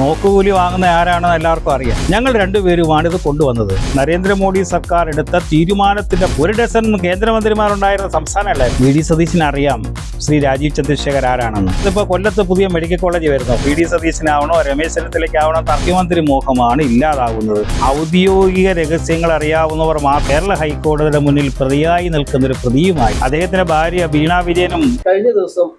നോക്കുകൂലി വാങ്ങുന്ന ആരാണെന്ന് എല്ലാവർക്കും അറിയാം. ഞങ്ങൾ രണ്ടുപേരുമാണ് ഇത് കൊണ്ടുവന്നത്. നരേന്ദ്രമോദി സർക്കാർ എടുത്ത തീരുമാനത്തിന്റെ ഒരു ഡസൻ കേന്ദ്രമന്ത്രിമാരുണ്ടായിരുന്ന സംസ്ഥാനമല്ല? വി ഡി സതീശിനെ അറിയാം. ശ്രീ രാജീവ് ചന്ദ്രശേഖർ ആരാണെന്ന്. ഇതിപ്പോ കൊല്ലത്ത് പുതിയ മെഡിക്കൽ കോളേജ് വരുന്നു. വി ഡി സതീശനാവണോ രമേശ് ചെന്നിത്തലയ്ക്കാവണോ തർക്കമന്ത്രി മോഹമാണ് ഇല്ലാതാകുന്നത്. ഔദ്യോഗിക രഹസ്യങ്ങൾ അറിയാവുന്നവർ മാ കേരള ഹൈക്കോടതിയുടെ മുന്നിൽ പ്രതിയായി നിൽക്കുന്ന ഒരു പ്രതിയുമായി. അദ്ദേഹത്തിന്റെ ഭാര്യ വീണ വിജയനും കഴിഞ്ഞ ദിവസം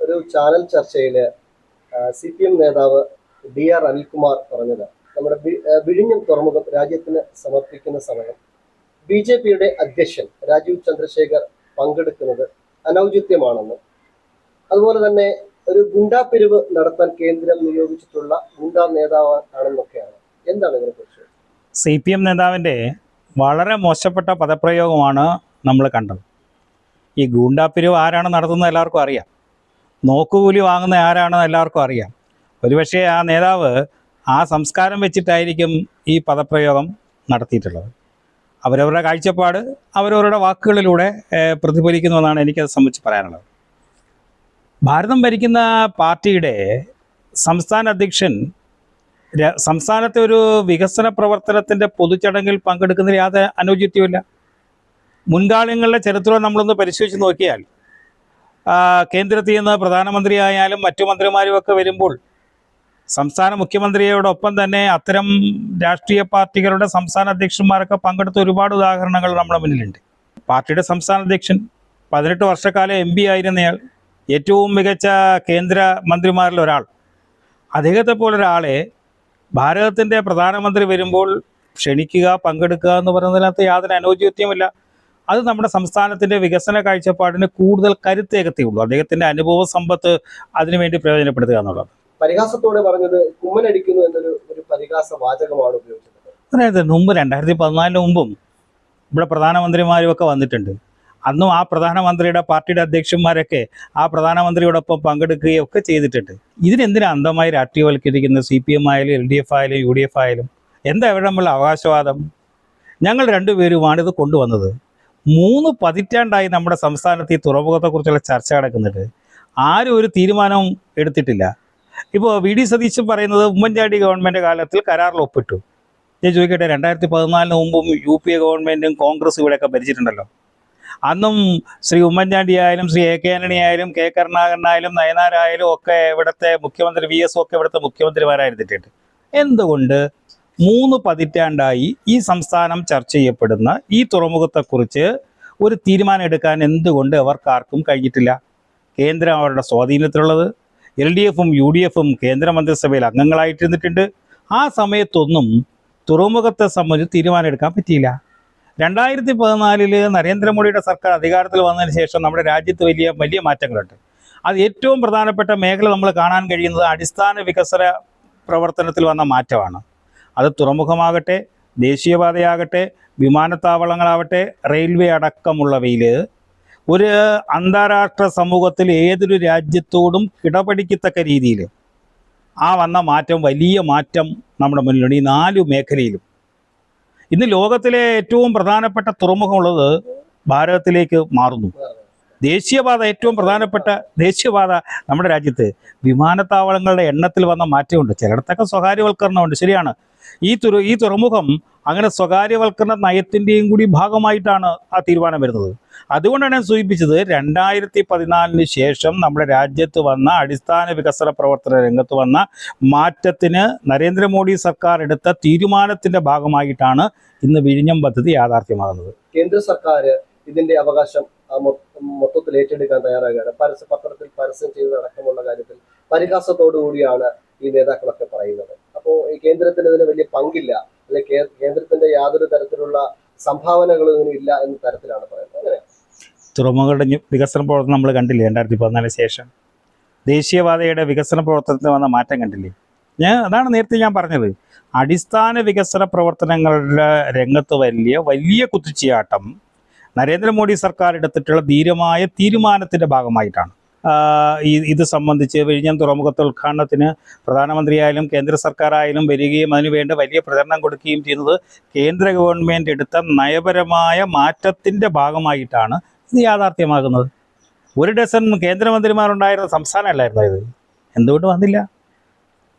ഒരു ചാനൽ ചർച്ചയിൽ സി പി എം നേതാവ് ഡി ആർ അനിൽകുമാർ പറഞ്ഞത്. നമ്മുടെ വിഴിഞ്ഞം തുറമുഖം രാജ്യത്തിന് സമർപ്പിക്കുന്ന സമയം. ബി ജെ പിയുടെ അധ്യക്ഷൻ രാജീവ് ചന്ദ്രശേഖർ പങ്കെടുക്കുന്നത് അനൗചിത്യമാണെന്നും. അതുപോലെ തന്നെ ഒരു ഗുണ്ടാ പിരിവ് നടത്താൻ കേന്ദ്രം നിയോഗിച്ചിട്ടുള്ള ഗുണ്ടാ നേതാവ് ആണെന്നൊക്കെയാണ്. എന്താണ് ഇതിനെക്കുറിച്ച് സി പി എം നേതാവിന്റെ വളരെ മോശപ്പെട്ട പദപ്രയോഗമാണ് നമ്മൾ കണ്ടത്. ഈ ഗൂണ്ടാപ്പിരിവ് ആരാണ് നടത്തുന്നത് എല്ലാവർക്കും അറിയാം. നോക്കുകൂലി വാങ്ങുന്ന ആരാണെന്ന് എല്ലാവർക്കും അറിയാം. ഒരുപക്ഷെ ആ നേതാവ് ആ സംസ്കാരം വെച്ചിട്ടായിരിക്കും ഈ പദപ്രയോഗം നടത്തിയിട്ടുള്ളത്. അവരവരുടെ കാഴ്ചപ്പാട് അവരവരുടെ വാക്കുകളിലൂടെ പ്രതിഫലിക്കുന്നുവെന്നാണ് എനിക്കത് സംബന്ധിച്ച് പറയാനുള്ളത്. ഭാരതം ഭരിക്കുന്ന പാർട്ടിയുടെ സംസ്ഥാന അധ്യക്ഷൻ സംസ്ഥാനത്തെ ഒരു വികസന പ്രവർത്തനത്തിന്റെ പൊതുചടങ്ങിൽ പങ്കെടുക്കുന്നതിൽ യാതൊരു അനുചിത്യമില്ല മുൻകാലങ്ങളിലെ ചരിത്രം നമ്മളൊന്ന് പരിശോധിച്ച് നോക്കിയാൽ കേന്ദ്രത്തിൽ നിന്ന് പ്രധാനമന്ത്രിയായാലും മറ്റു മന്ത്രിമാരും ഒക്കെ വരുമ്പോൾ സംസ്ഥാന മുഖ്യമന്ത്രിയോടൊപ്പം തന്നെ അത്തരം രാഷ്ട്രീയ പാർട്ടികളുടെ സംസ്ഥാന അധ്യക്ഷന്മാരൊക്കെ പങ്കെടുത്ത ഒരുപാട് ഉദാഹരണങ്ങൾ നമ്മുടെ മുന്നിലുണ്ട്. പാർട്ടിയുടെ സംസ്ഥാന അധ്യക്ഷൻ പതിനെട്ട് വർഷക്കാലം എം പി ആയിരുന്നയാൾ ഏറ്റവും മികച്ച കേന്ദ്ര മന്ത്രിമാരിൽ ഒരാൾ. അദ്ദേഹത്തെ പോലൊരാളെ ഭാരതത്തിന്റെ പ്രധാനമന്ത്രി വരുമ്പോൾ ക്ഷണിക്കുക പങ്കെടുക്കുക എന്ന് പറയുന്നതിനകത്ത് യാതൊരു അനുയോജ്യത്വമില്ല അത് നമ്മുടെ സംസ്ഥാനത്തിന്റെ വികസന കാഴ്ചപ്പാടിന് കൂടുതൽ കരുത്തേകത്തേയുള്ളൂ അദ്ദേഹത്തിന്റെ അനുഭവ സമ്പത്ത് അതിനുവേണ്ടി പ്രയോജനപ്പെടുത്തുക എന്നുള്ളത്. പരിഹാസത്തോടെ പറഞ്ഞത് കുമ്മനടിക്കുന്നു എന്നൊരു ഒരു പരിഹാസ വാചകമാണ് ഉപയോഗിച്ചത് അതായത് മുമ്പ് രണ്ടായിരത്തി പതിനാലിന് മുമ്പും ഇവിടെ പ്രധാനമന്ത്രിമാരും ഒക്കെ വന്നിട്ടുണ്ട്. അന്നും ആ പ്രധാനമന്ത്രിയുടെ പാർട്ടിയുടെ അധ്യക്ഷന്മാരൊക്കെ ആ പ്രധാനമന്ത്രിയോടൊപ്പം പങ്കെടുക്കുകയും ഒക്കെ ചെയ്തിട്ടുണ്ട്. ഇതിനെന്തിനാ അന്ധമായി രാഷ്ട്രീയവൽക്കരിക്കുന്ന സി പി എം ആയാലും എൽ ഡി എഫ് ആയാലും യു ഡി എഫ് ആയാലും? എന്താ ഇവിടെ നമ്മളുടെ അവകാശവാദം? ഞങ്ങൾ രണ്ടുപേരുമാണ് ഇത് കൊണ്ടുവന്നത്. മൂന്ന് പതിറ്റാണ്ടായി നമ്മുടെ സംസ്ഥാനത്ത് ഈ തുറമുഖത്തെക്കുറിച്ചുള്ള ചർച്ച നടക്കുന്നുണ്ട്. ആരും ഒരു തീരുമാനവും എടുത്തിട്ടില്ല. ഇപ്പോൾ വി ഡി സതീശൻ പറയുന്നത് ഉമ്മൻചാണ്ടി ഗവൺമെന്റ് കാലത്തിൽ കരാറിൽ ഒപ്പിട്ടു. ഞാൻ ചോദിക്കട്ടെ രണ്ടായിരത്തി പതിനാലിന് മുമ്പും യു പി എ ഗവൺമെന്റും കോൺഗ്രസ് ഇവിടെയൊക്കെ ഭരിച്ചിട്ടുണ്ടല്ലോ. അന്നും ശ്രീ ഉമ്മൻചാണ്ടി ആയാലും ശ്രീ എ കെ ആന്റണി ആയാലും കെ കരുണാകരനായാലും നയനാരായാലും ഒക്കെ ഇവിടുത്തെ മുഖ്യമന്ത്രി വി എസ് ഒക്കെ ഇവിടുത്തെ മുഖ്യമന്ത്രിമാരായിരുന്നിട്ടുണ്ട്. എന്തുകൊണ്ട് മൂന്ന് പതിറ്റാണ്ടായി ഈ സംസ്ഥാനം ചർച്ച ചെയ്യപ്പെടുന്ന ഈ തുറമുഖത്തെക്കുറിച്ച് ഒരു തീരുമാനം എടുക്കാൻ എന്തുകൊണ്ട് അവർക്കാർക്കും കഴിഞ്ഞിട്ടില്ല? കേന്ദ്രം അവരുടെ സ്വാധീനത്തിലുള്ളത്. എൽ ഡി എഫും യു ഡി എഫും കേന്ദ്രമന്ത്രിസഭയിൽ അംഗങ്ങളായിട്ടിരുന്നിട്ടുണ്ട്. ആ സമയത്തൊന്നും തുറമുഖത്തെ സംബന്ധിച്ച് തീരുമാനമെടുക്കാൻ പറ്റിയില്ല. രണ്ടായിരത്തി പതിനാലിൽ നരേന്ദ്രമോദിയുടെ സർക്കാർ അധികാരത്തിൽ വന്നതിന് ശേഷം നമ്മുടെ രാജ്യത്ത് വലിയ വലിയ മാറ്റങ്ങളുണ്ട്. അത് ഏറ്റവും പ്രധാനപ്പെട്ട മേഖല നമ്മൾ കാണാൻ കഴിയുന്നത് അടിസ്ഥാന വികസന പ്രവർത്തനത്തിൽ വന്ന മാറ്റമാണ്. അത് തുറമുഖമാകട്ടെ ദേശീയപാതയാകട്ടെ വിമാനത്താവളങ്ങളാവട്ടെ റെയിൽവേ അടക്കമുള്ളവയിൽ ഒരു അന്താരാഷ്ട്ര സമൂഹത്തിൽ ഏതൊരു രാജ്യത്തോടും കിടപിടിക്കത്തക്ക രീതിയിൽ ആ വന്ന മാറ്റം വലിയ മാറ്റം നമ്മുടെ മുന്നിലുണ്ട്. ഈ നാല് മേഖലയിലും. ഇന്ന് ലോകത്തിലെ ഏറ്റവും പ്രധാനപ്പെട്ട തുറമുഖമുള്ളത് ഭാരതത്തിലേക്ക് മാറുന്നു. ദേശീയപാത ഏറ്റവും പ്രധാനപ്പെട്ട ദേശീയപാത നമ്മുടെ രാജ്യത്ത് വിമാനത്താവളങ്ങളുടെ എണ്ണത്തിൽ വന്ന മാറ്റമുണ്ട്. ചിലയിടത്തൊക്കെ സ്വകാര്യവൽക്കരണമുണ്ട്. ശരിയാണ്. ഈ തുറ ഈ തുറമുഖം അങ്ങനെ സ്വകാര്യവൽക്കരണ നയത്തിന്റെയും കൂടി ഭാഗമായിട്ടാണ് ആ തീരുമാനം വരുന്നത്. അതുകൊണ്ടാണ് ഞാൻ സൂചിപ്പിച്ചത് രണ്ടായിരത്തി പതിനാലിന് ശേഷം നമ്മുടെ രാജ്യത്ത് വന്ന അടിസ്ഥാന വികസന പ്രവർത്തന രംഗത്ത് വന്ന മാറ്റത്തിന് നരേന്ദ്രമോദി സർക്കാർ എടുത്ത തീരുമാനത്തിന്റെ ഭാഗമായിട്ടാണ് ഇന്ന് വിഴിഞ്ഞം പദ്ധതി യാഥാർത്ഥ്യമാകുന്നത്. കേന്ദ്ര സർക്കാർ ഇതിന്റെ അവകാശം മൊത്തത്തിൽ ഏറ്റെടുക്കാൻ തയ്യാറാകുകയാണ്. പരസ്യ പത്രത്തിൽ പരസ്യം ചെയ്തതടക്കമുള്ള കാര്യത്തിൽ പരിഹാസത്തോടു കൂടിയാണ് ഈ നേതാക്കളൊക്കെ പറയുന്നത്. അപ്പോൾ ഈ കേന്ദ്രത്തിന് ഇതിന് വലിയ പങ്കില്ല. അല്ലെ കേന്ദ്രത്തിന്റെ യാതൊരു തരത്തിലുള്ള സംഭാവനകളും ഇതിന് ഇല്ല എന്ന തരത്തിലാണ് പറയുന്നത്. അങ്ങനെ തുറമുഖങ്ങളുടെ വികസന പ്രവർത്തനം നമ്മൾ കണ്ടില്ലേ രണ്ടായിരത്തി പതിനാലിന് ശേഷം? ദേശീയപാതയുടെ വികസന പ്രവർത്തനത്തിന് വന്ന മാറ്റം കണ്ടില്ലേ? ഞാൻ അതാണ് നേരത്തെ ഞാൻ പറഞ്ഞത്. അടിസ്ഥാന വികസന പ്രവർത്തനങ്ങളുടെ രംഗത്ത് വലിയ വലിയ കുത്തിച്ചയാട്ടം നരേന്ദ്രമോദി സർക്കാർ എടുത്തിട്ടുള്ള ധീരമായ തീരുമാനത്തിന്റെ ഭാഗമായിട്ടാണ്. ഇത് സംബന്ധിച്ച് വിഴിഞ്ഞം തുറമുഖത്തെ ഉദ്ഘാടനത്തിന് പ്രധാനമന്ത്രിയായാലും കേന്ദ്ര സർക്കാരായാലും വരികയും അതിനുവേണ്ട വലിയ പ്രചരണം കൊടുക്കുകയും ചെയ്യുന്നത് കേന്ദ്ര ഗവൺമെന്റ് എടുത്ത നയപരമായ മാറ്റത്തിന്റെ ഭാഗമായിട്ടാണ് ഇത് യാഥാർത്ഥ്യമാകുന്നത്. ഒരു ഡസൻ കേന്ദ്രമന്ത്രിമാരുണ്ടായിരുന്ന സംസ്ഥാനമല്ലായിരുന്നു ഇത്? എന്തുകൊണ്ട് വന്നില്ല?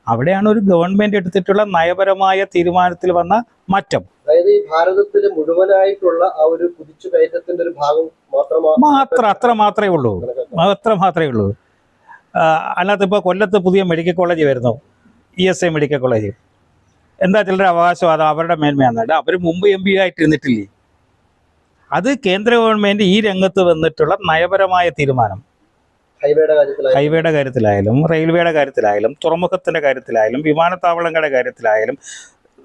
അവിടെയാണ് ഒരു ഗവൺമെന്റ് എടുത്തിട്ടുള്ള നയപരമായ തീരുമാനത്തിൽ വന്ന മാറ്റം. അതായത് ഈ ഭാരതത്തിലെ മുഴുവനായിട്ടുള്ള ആ ഒരു കുതിച്ചു കയറ്റത്തിന്റെ ഒരു ഭാഗം മാത്രമാണ് മാത്രം അത്ര മാത്രമേ ഉള്ളൂ. അത്ര മാത്രമേ ഉള്ളൂ. അല്ലാത്ത അല്ലാതെ ഇപ്പോൾ കൊല്ലത്ത് പുതിയ മെഡിക്കൽ കോളേജ് വരുന്നു. E S I medical college. എന്താ ചിലരുടെ അവകാശം? അത് അവരുടെ മേന്മയാണെന്നുണ്ട് അവർ മുമ്പ് എം പി ആയിട്ടിരുന്നിട്ടില്ലേ? അത് കേന്ദ്ര ഗവൺമെന്റ് ഈ രംഗത്ത് വന്നിട്ടുള്ള നയപരമായ തീരുമാനം. ഹൈവേയുടെ കാര്യത്തിലായാലും റെയിൽവേയുടെ കാര്യത്തിലായാലും തുറമുഖത്തിന്റെ കാര്യത്തിലായാലും വിമാനത്താവളങ്ങളുടെ കാര്യത്തിലായാലും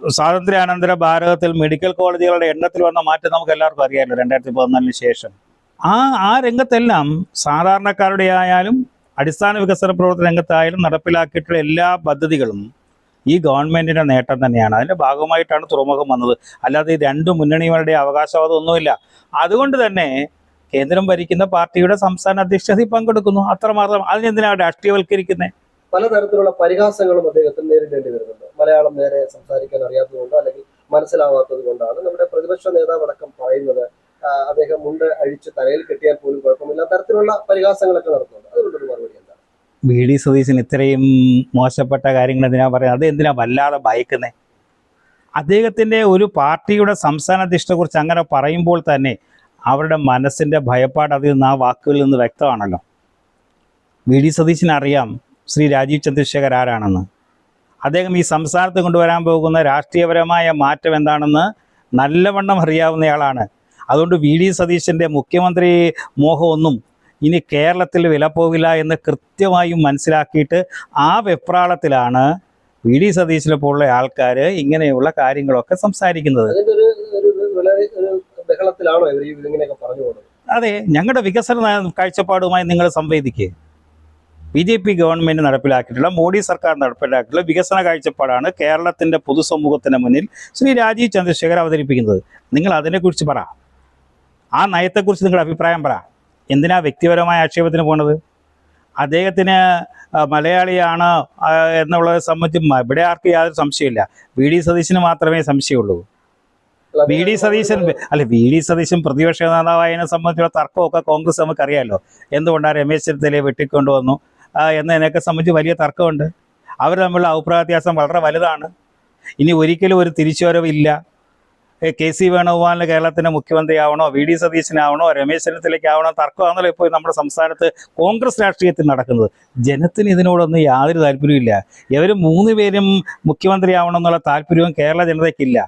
സ്വാതന്ത്ര്യാനന്തര ഭാരതത്തിൽ മെഡിക്കൽ കോളേജുകളുടെ എണ്ണത്തിൽ വന്ന മാറ്റം നമുക്ക് എല്ലാവർക്കും അറിയാമല്ലോ രണ്ടായിരത്തി പതിനാലിന് ശേഷം. ആ ആ രംഗത്തെല്ലാം സാധാരണക്കാരുടെ ആയാലും അടിസ്ഥാന വികസന പ്രവർത്തന രംഗത്തായാലും നടപ്പിലാക്കിയിട്ടുള്ള എല്ലാ പദ്ധതികളും ഈ ഗവൺമെന്റിന്റെ നേട്ടം തന്നെയാണ്. അതിന്റെ ഭാഗമായിട്ടാണ് തുറമുഖം വന്നത്. അല്ലാതെ ഈ രണ്ട് മുന്നണികളുടെ അവകാശവാദം ഒന്നുമില്ല. അതുകൊണ്ട് തന്നെ കേന്ദ്രം ഭരിക്കുന്ന പാർട്ടിയുടെ സംസ്ഥാന അധ്യക്ഷതയിൽ പങ്കെടുക്കുന്നു. അത്രമാത്രം അതിനെന്തിനാണ് രാഷ്ട്രീയവൽക്കരിക്കുന്നത് പലതരത്തിലുള്ള പരിഹാസങ്ങളും അദ്ദേഹത്തിന് നേരിടേണ്ടി വരുന്നുണ്ട്. മലയാളം നേരെ സംസാരിക്കാൻ അറിയാത്തതുകൊണ്ടോ അല്ലെങ്കിൽ മനസ്സിലാവാത്തത് കൊണ്ടാണ് നമ്മുടെ പ്രതിപക്ഷ നേതാവ് അടക്കം പറയുന്നത്. അദ്ദേഹം മുണ്ട് അഴിച്ച് തലയിൽ കെട്ടിയാൽ പോലും കുഴപ്പമില്ല. തരത്തിലുള്ള പരിഹാസങ്ങളൊക്കെ നടത്തുന്നുണ്ട്. അതുകൊണ്ടൊരു മറുപടി എന്താണ്? വി ഡി സതീശൻ ഇത്രയും മോശപ്പെട്ട കാര്യങ്ങൾ എന്തിനാ പറയുന്നത്? അത് എന്തിനാ വല്ലാതെ ഭയക്കുന്നത് അദ്ദേഹത്തിന്റെ ഒരു പാർട്ടിയുടെ സംസ്ഥാന അധ്യക്ഷനെക്കുറിച്ച് അങ്ങനെ പറയുമ്പോൾ തന്നെ അവരുടെ മനസ്സിന്റെ ഭയപ്പാട് അതിൽ നിന്ന് ആ വാക്കുകളിൽ നിന്ന് വ്യക്തമാണല്ലോ. വി ഡി സതീശനറിയാം ശ്രീ രാജീവ് ചന്ദ്രശേഖർ ആരാണെന്ന്. അദ്ദേഹം ഈ സംസ്ഥാനത്ത് കൊണ്ടുവരാൻ പോകുന്ന രാഷ്ട്രീയപരമായ മാറ്റം എന്താണെന്ന് നല്ലവണ്ണം അറിയാവുന്നയാളാണ്. അതുകൊണ്ട് വി ഡി സതീശന്റെ മുഖ്യമന്ത്രി മോഹമൊന്നും ഇനി കേരളത്തിൽ വില പോകില്ല എന്ന് കൃത്യമായും മനസ്സിലാക്കിയിട്ട് ആ വെപ്രാളത്തിലാണ് വി ഡി സതീശനെ പോലുള്ള ആൾക്കാർ ഇങ്ങനെയുള്ള കാര്യങ്ങളൊക്കെ സംസാരിക്കുന്നത്. അതെ ഞങ്ങളുടെ വികസന കാഴ്ചപ്പാടുമായി നിങ്ങൾ സംവേദിക്കുക ബി ജെ പി ഗവൺമെന്റ് നടപ്പിലാക്കിയിട്ടുള്ള മോഡി സർക്കാർ നടപ്പിലാക്കിയിട്ടുള്ള വികസന കാഴ്ചപ്പാടാണ് കേരളത്തിന്റെ പൊതുസമൂഹത്തിന് മുന്നിൽ ശ്രീ രാജീവ് ചന്ദ്രശേഖർ അവതരിപ്പിക്കുന്നത്. നിങ്ങൾ അതിനെക്കുറിച്ച് പറ. ആ നയത്തെക്കുറിച്ച് നിങ്ങളുടെ അഭിപ്രായം പറ. എന്തിനാ വ്യക്തിപരമായ ആക്ഷേപത്തിന് പോണത്? അദ്ദേഹത്തിന് മലയാളിയാണ് എന്നുള്ളത് സംബന്ധിച്ച് ഇവിടെ ആർക്കും യാതൊരു സംശയമില്ല വി ഡി സതീശന് മാത്രമേ സംശയമുള്ളൂ. വി ഡി സതീശൻ അല്ല വി ഡി സതീശൻ പ്രതിപക്ഷ നേതാവായതിനെ സംബന്ധിച്ചുള്ള തർക്കമൊക്കെ കോൺഗ്രസ് നമുക്കറിയാമല്ലോ എന്തുകൊണ്ടാണ് രമേശ് ചെന്നിത്തലയെ വെട്ടിക്കൊണ്ടുവന്നു? എന്നതിനൊക്കെ സംബന്ധിച്ച് വലിയ തർക്കമുണ്ട്. അവർ തമ്മിലുള്ള അഭിപ്രായ വ്യത്യാസം വളരെ വലുതാണ്. ഇനി ഒരിക്കലും ഒരു തിരിച്ചുവരവില്ല. കെ സി വേണുഗോപാലിന് കേരളത്തിന്റെ മുഖ്യമന്ത്രിയാവണോ വി ഡി സതീശനാവണോ രമേശ് ചെന്നിത്തലയ്ക്കാവണോ തർക്കമാണല്ലോ ഇപ്പോൾ നമ്മുടെ സംസ്ഥാനത്ത് കോൺഗ്രസ് രാഷ്ട്രീയത്തിൽ നടക്കുന്നത്. ജനത്തിന് ഇതിനോടൊന്നും യാതൊരു താല്പര്യമില്ല ഇവർ മൂന്ന് പേരും മുഖ്യമന്ത്രിയാവണം എന്നുള്ള താല്പര്യവും കേരള ജനതയ്ക്കില്ല.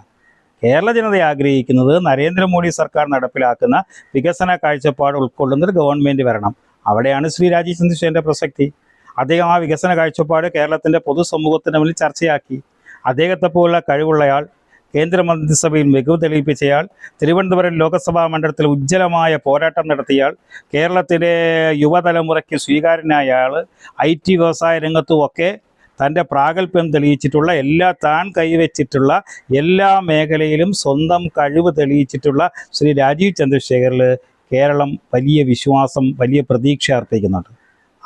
കേരള ജനത ആഗ്രഹിക്കുന്നത് നരേന്ദ്രമോദി സർക്കാർ നടപ്പിലാക്കുന്ന വികസന കാഴ്ചപ്പാട് ഉൾക്കൊള്ളുന്ന ഒരു ഗവൺമെന്റ് വരണം. അവിടെയാണ് ശ്രീ രാജീവ് ചന്ദ്രശേഖരന്റെ പ്രസക്തി. അദ്ദേഹം ആ വികസന കാഴ്ചപ്പാട് കേരളത്തിന്റെ പൊതുസമൂഹത്തിന് മുന്നിൽ ചർച്ചയാക്കി. അദ്ദേഹത്തെ പോലുള്ള കഴിവുള്ളയാൾ കേന്ദ്രമന്ത്രിസഭയിൽ മികവ് തെളിയിപ്പിച്ചയാൾ തിരുവനന്തപുരം ലോക്സഭാ മണ്ഡലത്തിൽ ഉജ്ജ്വലമായ പോരാട്ടം നടത്തിയയാൾ കേരളത്തിലെ യുവതലമുറയ്ക്ക് സ്വീകാര്യനായ ആൾ ഐ ടി വ്യവസായ രംഗത്തുമൊക്കെ തന്റെ പ്രാഗൽഭ്യം തെളിയിച്ചിട്ടുള്ള എല്ലാ താൻ കൈവച്ചിട്ടുള്ള എല്ലാ മേഖലയിലും സ്വന്തം കഴിവ് തെളിയിച്ചിട്ടുള്ള ശ്രീ രാജീവ് ചന്ദ്രശേഖറിൽ കേരളം വലിയ വിശ്വാസം വലിയ പ്രതീക്ഷ അർപ്പിക്കുന്നുണ്ട്.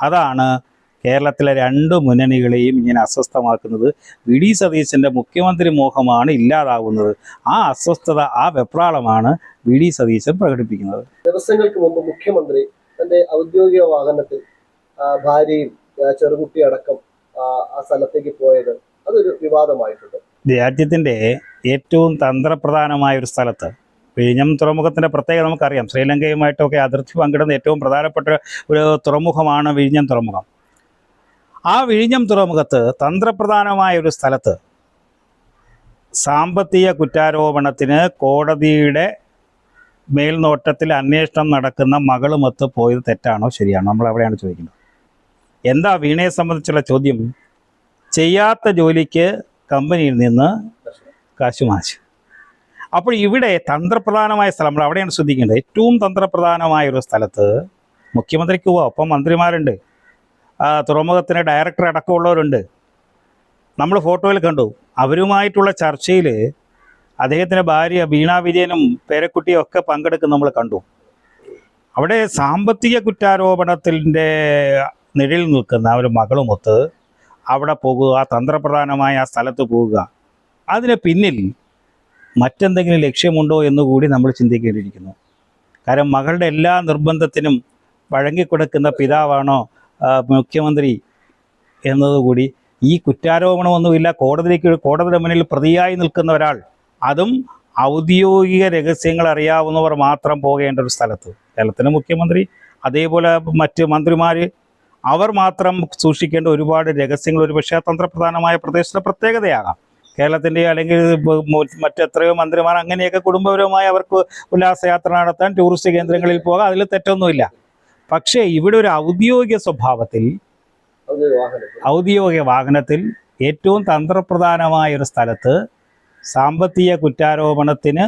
അതാണ് കേരളത്തിലെ രണ്ട് മുന്നണികളെയും ഇങ്ങനെ അസ്വസ്ഥമാക്കുന്നത്. വി. ഡി. സതീശന്റെ മുഖ്യമന്ത്രി മോഹമാണ് ഇല്ലാതാവുന്നത്. ആ അസ്വസ്ഥത ആ വെപ്രാളമാണ് വി. ഡി. സതീശൻ പ്രകടിപ്പിക്കുന്നത്. ദിവസങ്ങൾക്ക് മുമ്പ് മുഖ്യമന്ത്രി തന്റെ ഔദ്യോഗിക വാഹനത്തിൽ ഭാര്യയും ചെറുകുട്ടിയടക്കം ചെറുകുട്ടി അടക്കം ആ, ആ സ്ഥലത്തേക്ക് പോയത് അതൊരു വിവാദമായിട്ടുണ്ട്. രാജ്യത്തിന്റെ ഏറ്റവും തന്ത്രപ്രധാനമായ ഒരു സ്ഥലത്ത് വിഴിഞ്ഞം തുറമുഖത്തിന്റെ പ്രത്യേകത നമുക്കറിയാം. ശ്രീലങ്കയുമായിട്ടൊക്കെ അതിർത്തി പങ്കിടുന്ന ഏറ്റവും പ്രധാനപ്പെട്ട ഒരു തുറമുഖമാണ് വിഴിഞ്ഞം തുറമുഖം. ആ വിഴിഞ്ഞം തുറമുഖത്ത് തന്ത്രപ്രധാനമായ ഒരു സ്ഥലത്ത് സാമ്പത്തിക കുറ്റാരോപണത്തിന് കോടതിയുടെ മേൽനോട്ടത്തിൽ അന്വേഷണം നടക്കുന്ന മകളുമൊത്ത് പോയത് തെറ്റാണോ ശരിയാണോ നമ്മൾ അവിടെയാണ് ചോദിക്കുന്നത്. എന്താ വീണയെ സംബന്ധിച്ചുള്ള ചോദ്യം? ചെയ്യാത്ത ജോലിക്ക് കമ്പനിയിൽ നിന്ന് കാശ് വാങ്ങിച്ചു അപ്പോൾ ഇവിടെ തന്ത്രപ്രധാനമായ സ്ഥലം അവിടെയാണ് ശ്രദ്ധിക്കേണ്ടത്. ഏറ്റവും തന്ത്രപ്രധാനമായ ഒരു സ്ഥലത്ത് മുഖ്യമന്ത്രിക്ക് പോവാം ഒപ്പം മന്ത്രിമാരുണ്ട്. തുറമുഖത്തിന് ഡയറക്ടർ അടക്കമുള്ളവരുണ്ട്. നമ്മൾ ഫോട്ടോയിൽ കണ്ടു. അവരുമായിട്ടുള്ള ചർച്ചയിൽ അദ്ദേഹത്തിന്റെ ഭാര്യ ബീണ വിജയനും പേരക്കുട്ടിയും ഒക്കെ പങ്കെടുക്കുന്ന നമ്മൾ കണ്ടു. അവിടെ സാമ്പത്തിക കുറ്റാരോപണത്തിന്റെ നിഴലിൽ നിൽക്കുന്ന ഒരു മകളുമൊത്ത് അവിടെ പോകുക തന്ത്രപ്രധാനമായ ആ സ്ഥലത്ത് പോവുക അതിന് പിന്നിൽ മറ്റെന്തെങ്കിലും ലക്ഷ്യമുണ്ടോ എന്ന് കൂടി നമ്മൾ ചിന്തിക്കേണ്ടിയിരിക്കുന്നു. കാരണം മകളുടെ എല്ലാ നിർബന്ധത്തിനും വഴങ്ങിക്കൊടുക്കുന്ന പിതാവാണോ മുഖ്യമന്ത്രി എന്നതുകൂടി ഈ കുറ്റാരോപണമൊന്നുമില്ല. കോടതിക്ക് കോടതിയുടെ മുന്നിൽ പ്രതിയായി നിൽക്കുന്ന ഒരാൾ അതും ഔദ്യോഗിക രഹസ്യങ്ങൾ അറിയാവുന്നവർ മാത്രം പോകേണ്ട ഒരു സ്ഥലത്ത്. കേരളത്തിലെ മുഖ്യമന്ത്രി അതേപോലെ മറ്റ് മന്ത്രിമാർ അവർ മാത്രം സൂക്ഷിക്കേണ്ട ഒരുപാട് രഹസ്യങ്ങൾ ഒരു പക്ഷേ തന്ത്രപ്രധാനമായ പ്രദേശത്തെ പ്രത്യേകതയാകാം. കേരളത്തിന്റെ അല്ലെങ്കിൽ മറ്റെത്രയോ മന്ത്രിമാർ അങ്ങനെയൊക്കെ കുടുംബപരമായി അവർക്ക് ഉല്ലാസയാത്ര നടത്താൻ ടൂറിസ്റ്റ് കേന്ദ്രങ്ങളിൽ പോകാം. അതിൽ തെറ്റൊന്നുമില്ല. പക്ഷേ ഇവിടെ ഒരു ഔദ്യോഗിക സ്വഭാവത്തിൽ ഔദ്യോഗിക വാഹനത്തിൽ ഏറ്റവും തന്ത്രപ്രധാനമായ ഒരു സ്ഥലത്ത് സാമ്പത്തിക കുറ്റാരോപണത്തിന്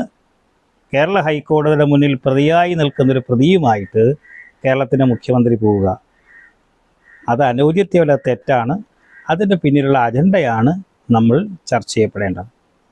കേരള ഹൈക്കോടതിയുടെ മുന്നിൽ പ്രതിയായി നിൽക്കുന്നൊരു പ്രതിയുമായിട്ട് കേരളത്തിന്റെ മുഖ്യമന്ത്രി പോവുക. അത് അനൗചിത്യമല്ല തെറ്റാണ്. അതിന്റെ പിന്നിലുള്ള അജണ്ടയാണ് നമ്മൾ ചർച്ച ചെയ്യപ്പെടേണ്ടത്